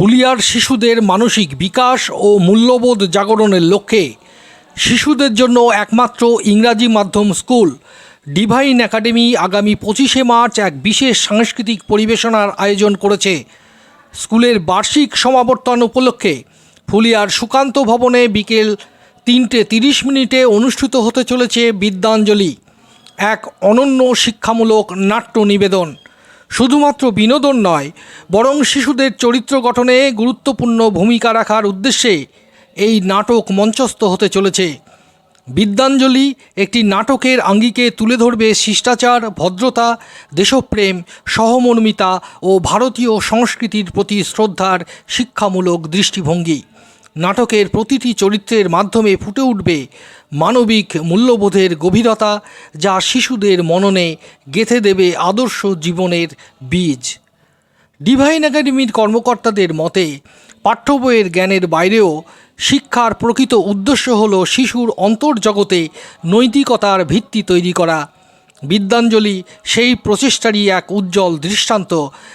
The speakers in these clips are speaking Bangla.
ফুলিয়ার শিশুদের মানসিক বিকাশ ও মূল্যবোধ জাগরণের লক্ষ্যে শিশুদের জন্য একমাত্র ইংরাজি মাধ্যম স্কুল। ডিভাইন একাডেমি আগামী পঁচিশে মার্চ এক বিশেষ সাংস্কৃতিক পরিবেশনার আয়োজন করেছে। স্কুলের বার্ষিক সমাবর্তন উপলক্ষে ফুলিয়ার সুকান্ত ভবনে বিকেল তিনটে তিরিশ মিনিটে অনুষ্ঠিত হতে চলেছে বিদ্যাঞ্জলি। এক অনন্য শিক্ষামূলক নাট্য নিবেদন। শুধুমাত্র বিনোদন নয়, বরং শিশুদের চরিত্র গঠনে গুরুত্বপূর্ণ ভূমিকা রাখার উদ্দেশ্যে এই নাটক মঞ্চস্থ হতে চলেছে। বিদ্যাঞ্জলি একটি নাটকের আঙ্গিকে তুলে ধরবে শিষ্টাচার, ভদ্রতা, দেশপ্রেম, সহমর্মিতা ও ভারতীয় সংস্কৃতির প্রতি শ্রদ্ধার শিক্ষামূলক দৃষ্টিভঙ্গি। নাটকের প্রতিটি চরিত্রের মাধ্যমে ফুটে উঠবে মানবিক মূল্যবোধের গভীরতা যা শিশুদের মননে গেঁথে দেবে আদর্শ জীবনের বীজ। ডিভাইন একাডেমির কর্মকর্তাদের মতে, পাঠ্য বইয়ের জ্ঞানের বাইরেও শিক্ষার প্রকৃত উদ্দেশ্য হল শিশুর অন্তর্জগতে নৈতিকতার ভিত্তি তৈরি করা। বিদ্যাঞ্জলি, সেই প্রচেষ্টারই এক উজ্জ্বল দৃষ্টান্ত,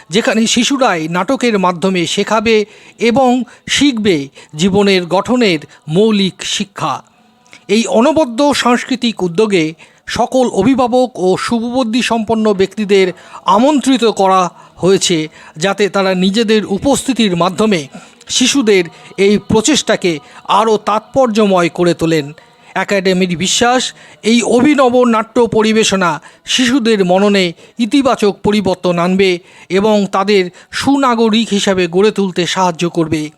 যেখানে শিশুরাই নাটকের মাধ্যমে শেখাবে এবং শিখবে জীবনের গঠনের মৌলিক শিক্ষা। এই অনবদ্য সাংস্কৃতিক উদ্যোগে সকল অভিভাবক ও শুভবুদ্ধি সম্পন্ন ব্যক্তিদের আমন্ত্রিত করা হয়েছে, যাতে তারা নিজেদের উপস্থিতির মাধ্যমে শিশুদের এই প্রচেষ্টাকে আরও তাৎপর্যময় করে তোলেন। একাডেমির বিশ্বাস, এই অভিনব নাট্য পরিবেশনা শিশুদের মননে ইতিবাচক পরিবর্তন আনবে এবং তাদের সুনাগরিক হিসাবে গড়ে তুলতে সাহায্য করবে।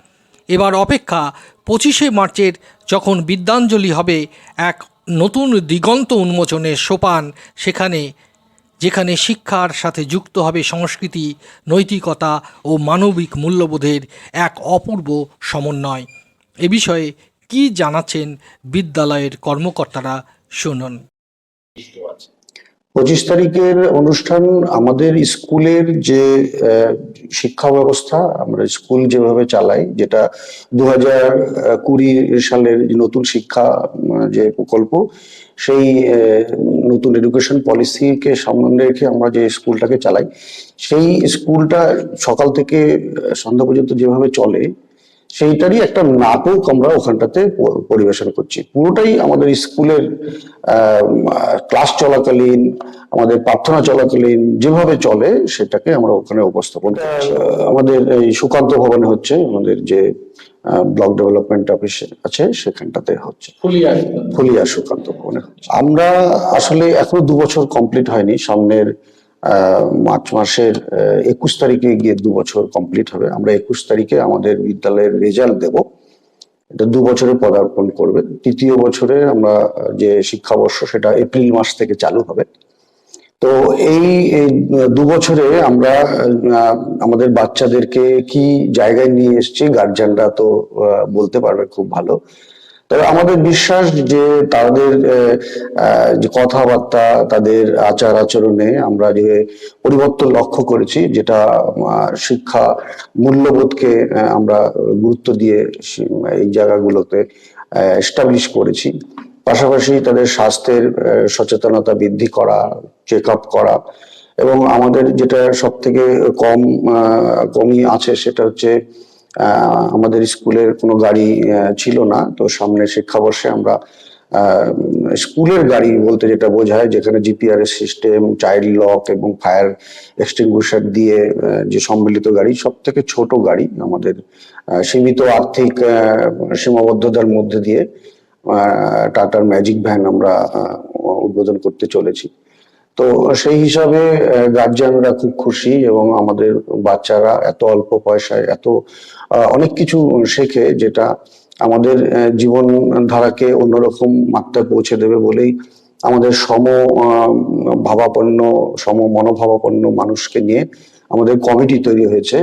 এবার অপেক্ষা, পঁচিশে মার্চের যখন বিদ্যাঞ্জলি হবে, এক নতুন দিগন্ত উন্মোচনের সোপান সেখানে, যেখানে শিক্ষার সাথে যুক্ত হবে সংস্কৃতি, নৈতিকতা ও মানবিক মূল্যবোধের এক অপূর্ব সমন্বয়। এ বিষয়ে কি জানাচ্ছেন বিদ্যালয়ের কর্মকর্তারা শুনুন। পঁচিশ তারিখের অনুষ্ঠান আমাদের স্কুলের যে শিক্ষা ব্যবস্থা, আমরা স্কুল যেভাবে চালাই, যেটা দু হাজার কুড়ি সালের নতুন শিক্ষা যে প্রকল্প, সেই নতুন এডুকেশন পলিসিকে সামনে রেখে আমরা যে স্কুলটাকে চালাই, সেই স্কুলটা সকাল থেকে সন্ধ্যা পর্যন্ত যেভাবে চলে সেইটারই একটা নাটক আমরা ওখানটাতে পরিবেশন করছি। পুরোটাই আমাদের স্কুলের ক্লাস চলাকালীন আমাদের প্রার্থনা চলাকালীন যেভাবে চলে সেটাকে আমরা ওখানে উপস্থাপন করছি। আমাদের এই সুকান্ত ভবনে হচ্ছে আমাদের যে ব্লক ডেভেলপমেন্ট অফিস আছে সেখানটাতে হচ্ছে। ফুলিয়া সুকান্ত ভবনে। আমরা আসলে এখনও দু বছর কমপ্লিট হয়নি। সামনের মার্চ মাসের একুশ তারিখে গিয়ে দু বছর কমপ্লিট হবে। আমরা একুশ তারিখে আমাদের বিদ্যালয়ের রেজাল্ট দেব। এটা দু বছরে পদার্পণ করবে। তৃতীয় বছরে আমরা যে শিক্ষাবর্ষ, সেটা এপ্রিল মাস থেকে চালু হবে। তো এই দু বছরে আমরা আমাদের বাচ্চাদেরকে কি জায়গায় নিয়ে এসেছি গার্জিয়ানরা তো বলতে পারবে খুব ভালো। তবে আমাদের বিশ্বাস যে তাদের যে কথাবার্তা, তাদের আচার আচরণে আমরা যে পরিবর্তন লক্ষ্য করেছি, যেটা শিক্ষা মূল্যবোধকে আমরা গুরুত্ব দিয়ে এই জায়গাগুলোতে এস্টাবলিশ করেছি। পাশাপাশি তাদের স্বাস্থ্যের সচেতনতা বৃদ্ধি করা চেক আপ করা এবং আমাদের যেটা সব থেকে কম কমই আছে সেটা হচ্ছে আমাদের স্কুলের কোনো গাড়ি ছিল না। তো সামনের শিক্ষাবর্ষে আমরা স্কুলের গাড়ি বলতে যেটা বোঝায়, যেখানে জিপিআরএস সিস্টেম, চাইল্ড লক এবং ফায়ার এক্সটিংগুইশার দিয়ে যে সম্মিলিত গাড়ি সব থেকে ছোট গাড়ি আমাদের সীমিত আর্থিক সীমাবদ্ধতার মধ্যে দিয়ে টাটার ম্যাজিক ভ্যান আমরা উদ্বোধন করতে চলেছি। তো সেই হিসাবে গার্জিয়ানরা খুব খুশি এবং আমাদের বাচ্চারা এত অল্প পয়সায় এত অনেক কিছু শেখে যেটা আমাদের জীবন ধারাকে অন্যরকম মাত্রায় পৌঁছে দেবে বলেই আমাদের সম ভাবাপন্ন সম মনোভাবাপন্ন মানুষকে নিয়ে আমাদের কমিটি তৈরি হয়েছে।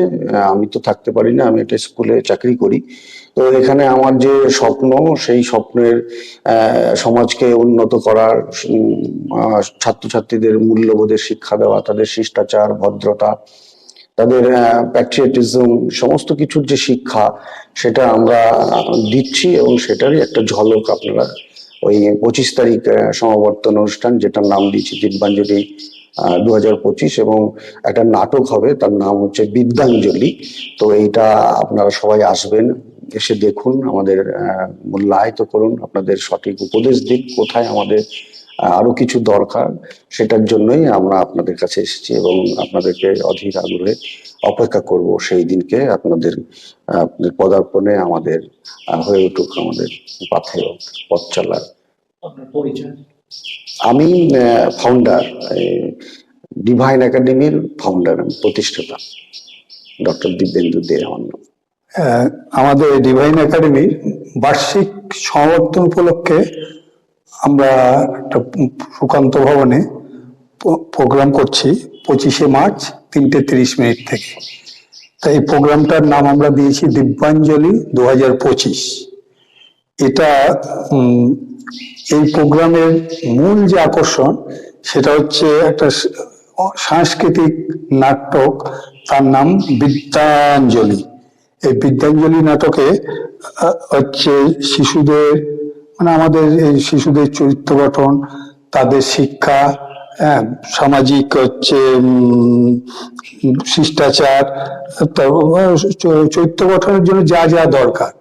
আমি তো থাকতে পারি না, আমি একটা স্কুলে চাকরি করি। তো এখানে আমার যে স্বপ্ন, সেই স্বপ্নের সমাজকে উন্নত করার ছাত্রছাত্রীদের মূল্যবোধের শিক্ষা দেওয়া, তাদের শিষ্টাচার, ভদ্রতা, তাদের প্যাট্রিয়টিজম সমস্ত কিছুর যে শিক্ষা, সেটা আমরা দিচ্ছি এবং সেটারই একটা ঝলক আপনারা ওই পঁচিশ তারিখ সমাবর্তন অনুষ্ঠান, যেটার নাম দিয়েছি, দিব্যাঞ্জলি দু হাজার পঁচিশ এবং একটা নাটক হবে, তার নাম হচ্ছে বিদ্যাঞ্জলি। তো এইটা আপনারা সবাই আসবেন, এসে দেখুন আমাদের মূল্যায়িত করুন, আপনাদের সঠিক উপদেশ দিন কোথায় আমাদের আরও কিছু দরকার, সেটার জন্যই আমরা আপনাদের কাছে এসেছি এবং আপনাদেরকে অধীর আগ্রহে অপেক্ষা করব সেই দিনকে, আপনাদের পদার্পণে আমাদের হয়ে উঠুক আমাদের পাথেয় পথ চলার। পরিচয়? আমি ফাউন্ডার ডিভাইন একাডেমির ফাউন্ডার প্রতিষ্ঠাতা ডক্টর দিব্যেন্দু দে আমাদের ডিভাইন একাডেমির বার্ষিক সমাবর্তন উপলক্ষে আমরা একটা সুকান্ত ভবনে প্রোগ্রাম করছি, পঁচিশে মার্চ, তিনটে তিরিশ মিনিট থেকে। তা এই প্রোগ্রামটার নাম আমরা দিয়েছি দিব্যাঞ্জলি দু হাজার পঁচিশ। এটা এই প্রোগ্রামের মূল যে আকর্ষণ সেটা হচ্ছে একটা সাংস্কৃতিক নাটক তার নাম বিদ্যাঞ্জলি। এই বিদ্যাঞ্জলি নাটকে হচ্ছে শিশুদের মানে আমাদের এই শিশুদের চরিত্র গঠন তাদের শিক্ষা হ্যাঁ, সামাজিক হচ্ছে শিষ্টাচার চরিত্র গঠনের জন্য যা যা দরকার।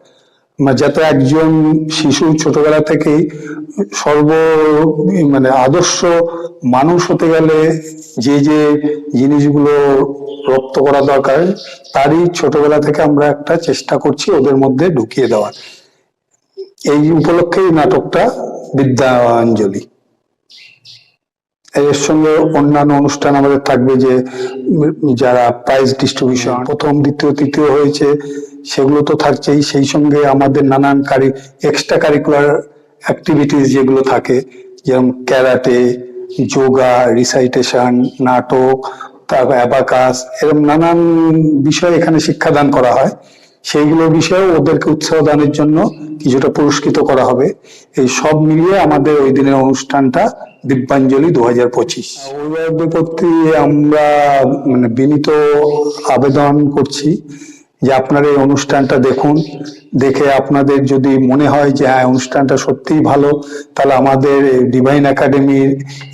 যাতে একজন শিশু ছোটবেলা থেকেই সর্ব মানে আদর্শ মানুষ হতে গেলে যে যে জিনিসগুলো রপ্ত করা দরকার, তারই ছোটবেলা থেকে আমরা একটা চেষ্টা করছি ওদের মধ্যে ঢুকিয়ে দেওয়ার। এই উপলক্ষেই নাটকটা বিদ্যাঞ্জলি। এর সঙ্গে অন্যান্য অনুষ্ঠান আমাদের থাকবে যে যারা প্রাইজ ডিস্ট্রিবিউশন প্রথম, দ্বিতীয়, তৃতীয় হয়েছে, সেগুলো তো থাকছেই। সেই সঙ্গে আমাদের নানান কারি এক্সট্রা কারিকুলার অ্যাক্টিভিটিস যেগুলো থাকে যেমন ক্যারাটে, যোগা রিসাইটেশন নাটক, তারপর অ্যাবাকাস এরকম নানান বিষয় এখানে শিক্ষাদান করা হয়। সেইগুলো বিষয়ে ওদেরকে উৎসাহ দানের জন্য কিছুটা পুরস্কৃত করা হবে। এই সব মিলিয়ে আমাদের ওই দিনের অনুষ্ঠানটা দিব্যাঞ্জলি দু হাজার পঁচিশ। অভিভাবকদের প্রতি আমরা মানে বিনীত আবেদন করছি যে আপনারা এই অনুষ্ঠানটা দেখুন। দেখে আপনাদের যদি মনে হয় যে হ্যাঁ অনুষ্ঠানটা সত্যিই ভালো, তাহলে আমাদের ডিভাইন একাডেমির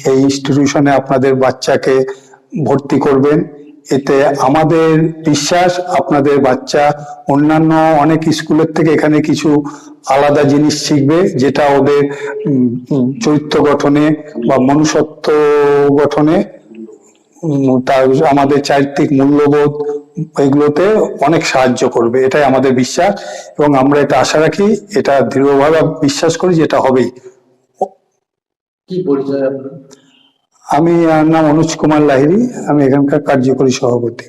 এই ইনস্টিটিউশনে আপনাদের বাচ্চাকে ভর্তি করবেন। এতে আমাদের বিশ্বাস, আপনাদের বাচ্চা, অন্যান্য অনেক স্কুলের থেকে এখানে কিছু আলাদা জিনিস শিখবে, যেটা ওদের চরিত্র গঠনে বা মনুষ্যত্ব গঠনে তার আমাদের চারিত্রিক মূল্যবোধ এগুলোতে অনেক সাহায্য করবে। এটাই আমাদের বিশ্বাস এবং আমরা এটা আশা রাখি, এটা দৃঢ়ভাবে বিশ্বাস করি যে এটা হবেই। কি পরিচয় আপনার? আমি আমার নাম অনুজ কুমার লাহিরি আমি এখানকার কার্যকরী সভাপতি।